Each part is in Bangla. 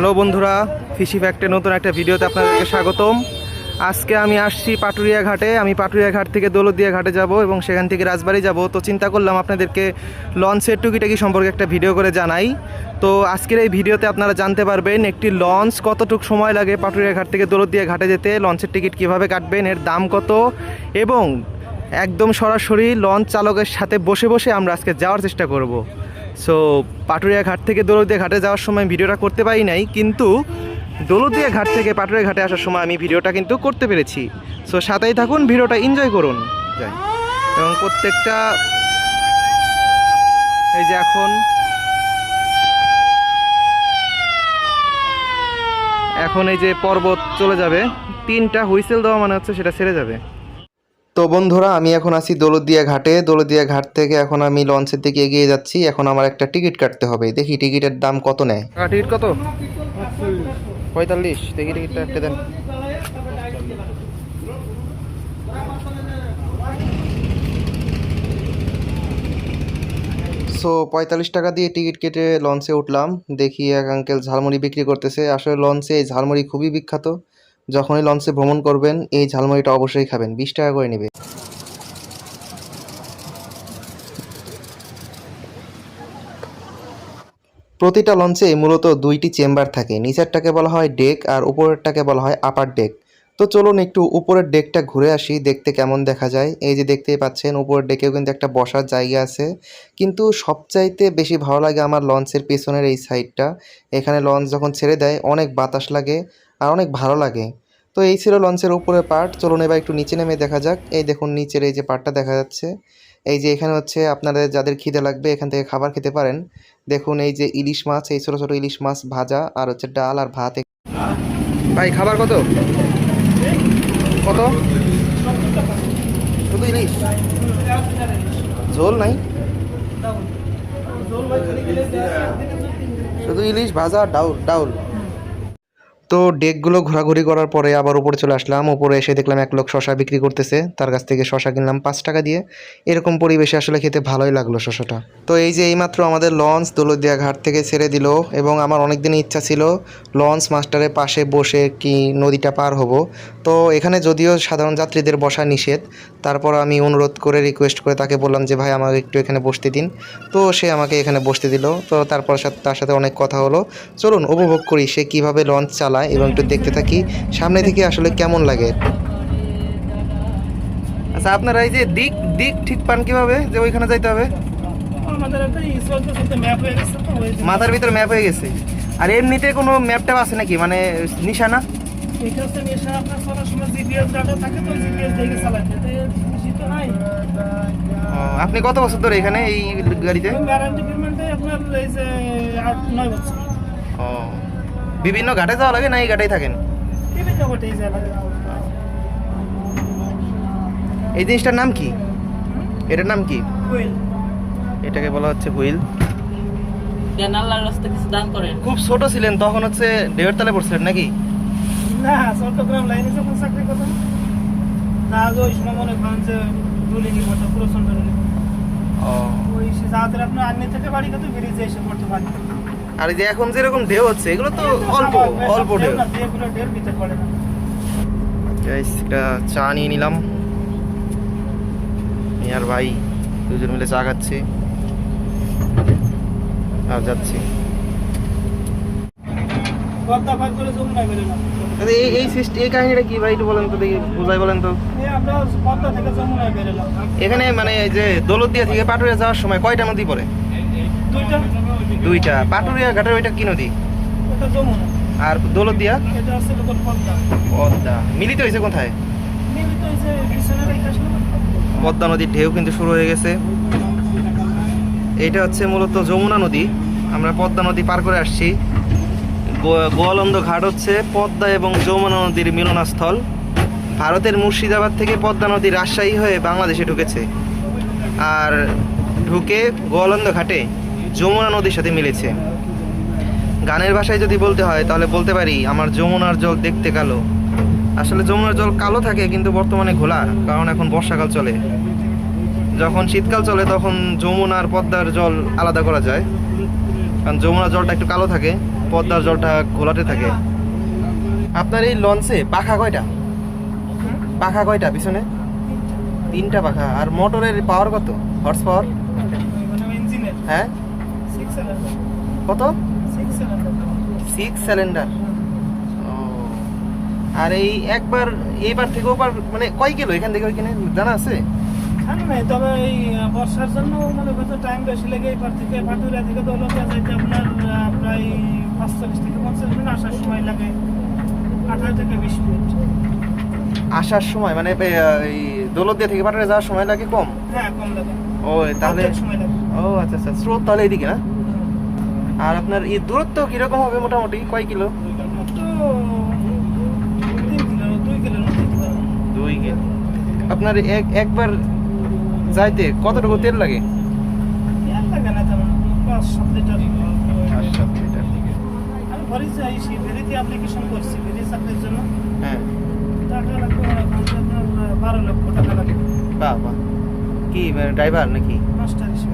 হ্যালো বন্ধুরা, ফিশি ফ্যাক্টে নতুন একটা ভিডিওতে আপনাদেরকে স্বাগতম। আজকে আমি আসছি পাটুরিয়া ঘাটে, আমি পাটুরিয়া ঘাট থেকে দৌলতদিয়া ঘাটে যাব এবং সেখান থেকে রাজবাড়ি যাব। তো চিন্তা করলাম আপনাদেরকে লঞ্চের টুকিটাকি সম্পর্কে একটা ভিডিও করে জানাই। তো আজকের এই ভিডিওতে আপনারা জানতে পারবেন একটি লঞ্চ কতটুক সময় লাগে পাটুরিয়া ঘাট থেকে দৌলতদিয়া ঘাটে যেতে, লঞ্চের টিকিট কীভাবে কাটবেন, এর দাম কত এবং একদম সরাসরি লঞ্চ চালকের সাথে বসে বসে আমরা আজকে যাওয়ার চেষ্টা করব। সো পাটুরিয়া ঘাট থেকে দৌলতদিয়া ঘাটে যাওয়ার সময় ভিডিওটা করতে পারি নাই কিন্তু দৌলতদিয়া ঘাট থেকে পাটুরিয়া ঘাটে আসার সময় আমি ভিডিওটা কিন্তু করতে পেরেছি। সো সাথেই থাকুন ভিডিওটা এনজয় করুন। যাই। এবং প্রত্যেকটা এই যে এখন এখন এই যে পর্বত চলে যাবে তিনটা হুইসেল দেওয়া মানে হচ্ছে সেটা ছেড়ে যাবে। তো বন্ধুরা আমি এখন আছি দৌলতদিয়া ঘাটে। দৌলতদিয়া ঘাট থেকে এখন আমি লঞ্চের দিকে এগিয়ে যাচ্ছি। এখন আমার একটা টিকিট কাটতে হবে। দেখি টিকিটের দাম কত নেয়। টিকিট কত? পঁয়তাল্লিশ। দেখি টিকিটটা একটা দেন। সো পঁয়তাল্লিশ টাকা দিয়ে টিকিট কেটে লঞ্চে উঠলাম। দেখি এক আঙ্কেল ঝালমুড়ি বিক্রি করতেছে। আসলে লঞ্চে এই ঝালমুড়ি খুবই বিখ্যাত। যখনই লঞ্চে ভ্রমণ করবেন, এই ঝালমুড়িটা অবশ্যই খাবেন। বিশ টাকা করে নেবে। প্রতিটা লঞ্চে মূলত দুইটি চেম্বার থাকে। নিচেরটাকে বলা হয় ডেক আর উপরেরটাকে বলা হয় আপার ডেক। তো চলুন একটু উপরের ডেকটা ঘুরে আসি, দেখতে কেমন দেখা যায়। এই যে দেখতেই পাচ্ছেন, উপরের ডেকেও কিন্তু একটা বসার জায়গা আছে। কিন্তু সবচাইতে বেশি ভালো লাগে আমার লঞ্চের পেছনের এই সাইডটা। এখানে লঞ্চ যখন ছেড়ে দেয়, অনেক বাতাস লাগে। আর অনেক ভালো লাগে। তো এই ছিল লঞ্চের উপরে পার্ট চলুন এবার একটু নিচে নেমে দেখা যাক। এই দেখুন, নিচের এই যে পার্টটা দেখা যাচ্ছে। এই যে এখানে হচ্ছে আপনাদের যাদের খিদে লাগবে, এখান থেকে খাবার খেতে পারেন। দেখুন, এই যে ইলিশ মাছ, এই ছোটো ছোটো ইলিশ মাছ ভাজা আর হচ্ছে ডাল আর ভাত। ভাই, খাবার কত? কত? শুধু ইলিশ? ঝোল নাই? শুধু ইলিশ ভাজা ডাউল ডাউল। তো ডেকগুলো ঘোরাঘুরি করার পরে আবার উপরে চলে আসলাম। উপরে এসে দেখলাম এক লোক শশা বিক্রি করতেছে। তার কাছ থেকে শশা কিনলাম পাঁচ টাকা দিয়ে। এরকম পরিবেশে আসলে খেতে ভালোই লাগল শশাটা। তো এই যে এইমাত্র আমাদের লঞ্চ দৌলতদিয়া ঘাট থেকে ছেড়ে দিল এবং আমার অনেক দিনই ইচ্ছা ছিল লঞ্চ মাস্টারের পাশে বসে কি নদীটা পার হব। তো এখানে যদিও সাধারণ যাত্রীদের বসা নিষেধ, তারপর আমি অনুরোধ করে রিকোয়েস্ট করে তাকে বললাম যে, ভাই, আমাকে একটু এখানে বসতে দিন। তো সে আমাকে এখানে বসতে দিল। তো তারপর তার সাথে অনেক কথা হলো। চলুন, উপভোগ করি সে কীভাবে লঞ্চ চালায়। এবং একটু দেখতে থাকি। সামনে থেকে আসলে কেমন লাগে? আচ্ছা আপনারা এই যে দিক দিক ঠিক পান কীভাবে? যে ওইখানে যাইতে হবে? মাথার ভিতরে ম্যাপ হয়ে গেছে। আর এমনিতে কোনো ম্যাপ ট্যাপ আছে নাকি? মানে নিশানা? আপনি কত বছর ধরে এখানে এই গাড়িতে? ও। বিভিন্ন ঘাটে যাওয়া লাগে না এই ঘাটেই থাকেন? বিভিন্ন এই জিনিসটার নাম কি? এটার নাম কি? হুইল। এটাকে বলা হচ্ছে হুইল। খুব ছোট ছিলেন তখন হচ্ছে দেড় তলে পড়ছিলেন নাকি? না চট্টগ্রাম লাইনে যখন চাকরি করতাম না ওই সময় মনে করেন যে রুলিংই করতো প্রচণ্ড রুলিং ও। ওই সে যাদের আপনার আর্মি থেকে বাড়ি কত ব্রিজে এসে পড়তে পারি আর যে এখন যেরকম ঢেউ হচ্ছে, এগুলো তো অল্প অল্প ঢেউ। একটা চা নিয়ে নিলাম। আর ভাই দুজন মিলে চা খাচ্ছি। আর যাচ্ছি। এই এই ভাই, একটু বলেন তো দেখি, বুঝাই বলেন তো। এখানে মানে যে দৌলতদিয়া থেকে পাটুরিয়া যাওয়ার সময় কয়টা নদী পড়ে? দুইটা দুইটা। পাটুরিয়া ঘাটের ওইটা কি নদী? আর দৌলতদিয়া? পদ্মা। মিলিত হয়েছে কোথায়? পদ্মা নদীর ঢেউ কিন্তু শুরু হয়ে গেছে। এটা হচ্ছে মূলত যমুনা নদী। আমরা পদ্মা নদী পার করে আসছি। গোয়ালন্দ ঘাট হচ্ছে পদ্মা এবং যমুনা নদীর মিলনাস্থল। ভারতের মুর্শিদাবাদ থেকে পদ্মা নদী রাজশাহী হয়ে বাংলাদেশে ঢুকেছে। আর ঢুকে গোয়ালন্দ ঘাটে যমুনা নদীর সাথে মিলেছে। গানের ভাষায় যদি বলতে হয়, তাহলে বলতে পারি, আমার যমুনার জল দেখতে কালো। আসলে যমুনার জল কালো থাকে, কিন্তু বর্তমানে ঘোলা, কারণ এখন বর্ষাকাল চলে। যখন শীতকাল চলে, তখন যমুনার পদ্মার জল আলাদা করা যায়। কারণ যমুনার জলটা একটু কালো থাকে, পদ্মার জলটা ঘোলাতে থাকে। আপনার এই লঞ্চে পাখা কয়টা? পাখা কয়টা পিছনে? তিনটা পাখা। আর মোটরের পাওয়ার কত? হর্স পাওয়ার হ্যাঁ? কত? সিক্স সিলিন্ডার আর এই একবার এইবার থেকে ওবার মানে কয় কিলো? এখান থেকে ওইখানে জানা আছে? নাই তবে এই বর্ষার জন্য মনে করছে টাইম বেশি লেগে এবার থেকে থেকে দৌলতিয়া যাইতে আপনার প্রায় পাঁচচল্লিশ থেকে পঞ্চাশ মিনিট আসার সময় লাগে। আঠারো থেকে বিশ মিনিট। আসার সময় মানে এই থেকে পাটারে যাওয়ার সময় লাগে কম? হ্যাঁ কম লাগে। ও তাহলে ও আচ্ছা আচ্ছা স্রোত তাহলে এইদিকে না আর আপনার এই দূরত্ব কীরকম হবে মোটামুটি? কয় কিলো? দুই কিলো। আপনার এক একবার যাইতে কতটুকু তেল লাগে? তেল কি ড্রাইভার নাকি?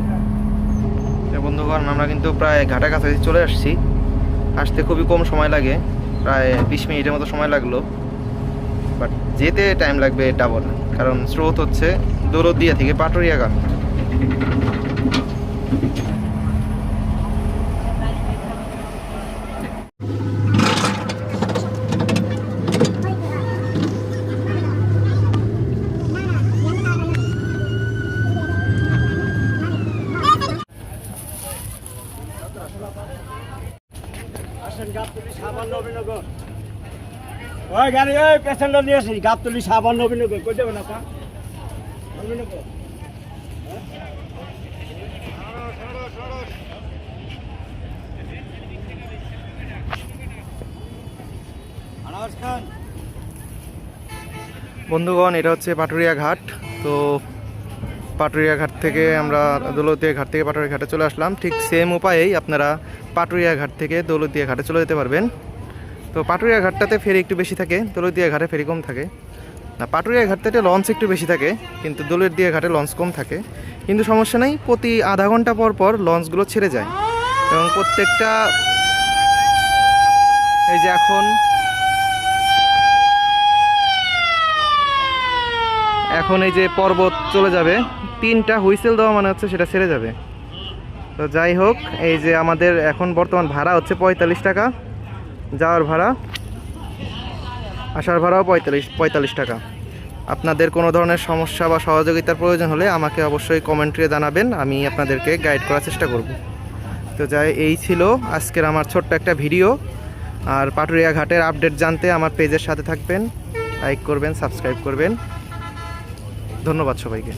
হ্যাঁ। বন্ধুগণ আমরা কিন্তু প্রায় ঘাটা কাছাকাছি চলে আসছি। আসতে খুবই কম সময় লাগে প্রায় বিশ মিনিটের মতো সময় লাগল। বাট যেতে টাইম লাগবে ডাবল কারণ স্রোত হচ্ছে দৌলতদিয়া থেকে পাটুরিয়াগামী ওই গাড়ি, ওই পেশেন্টার নিয়ে আসি। গাবতলি সাবান নবীনগর কই আনাস বন্ধুগণ, এটা হচ্ছে পাটুরিয়া ঘাট। তো পাটুরিয়া ঘাট থেকে আমরা দৌলতিয়া ঘাট থেকে পাটুরিয়া ঘাটে চলে আসলাম। ঠিক সেম উপায়েই আপনারা পাটুরিয়া ঘাট থেকে দৌলতিয়া ঘাটে চলে যেতে পারবেন। তো পাটুরিয়া ঘাটটাতে ফেরি একটু বেশি থাকে দৌলতিয়া ঘাটে ফেরি কম থাকে। না, পাটুরিয়া ঘাটটাতে লঞ্চ একটু বেশি থাকে, কিন্তু দৌলতিয়া ঘাটে লঞ্চ কম থাকে। কিন্তু সমস্যা নেই, প্রতি আধা ঘণ্টা পর পর লঞ্চগুলো ছেড়ে যায়। এবং প্রত্যেকটা এই যে এখন এখন এই যে পর্বত চলে যাবে, তিনটা হুইসেল দেওয়া মানে হচ্ছে সেটা ছেড়ে যাবে। তো যাই হোক, এই যে আমাদের এখন বর্তমান ভাড়া হচ্ছে পঁয়তাল্লিশ টাকা। যাওয়ার ভাড়া, আসার ভাড়াও পঁয়তাল্লিশ পঁয়তাল্লিশ টাকা। আপনাদের কোনো ধরনের সমস্যা বা সহযোগিতার প্রয়োজন হলে আমাকে অবশ্যই কমেন্টে জানাবেন, আমি আপনাদেরকে গাইড করার চেষ্টা করব। তো যাই, এই ছিল আজকের আমার ছোট্ট একটা ভিডিও। আর পাটুরিয়া ঘাটের আপডেট জানতে আমার পেজের সাথে থাকবেন, লাইক করবেন, সাবস্ক্রাইব করবেন। ধন্যবাদ সবাইকে।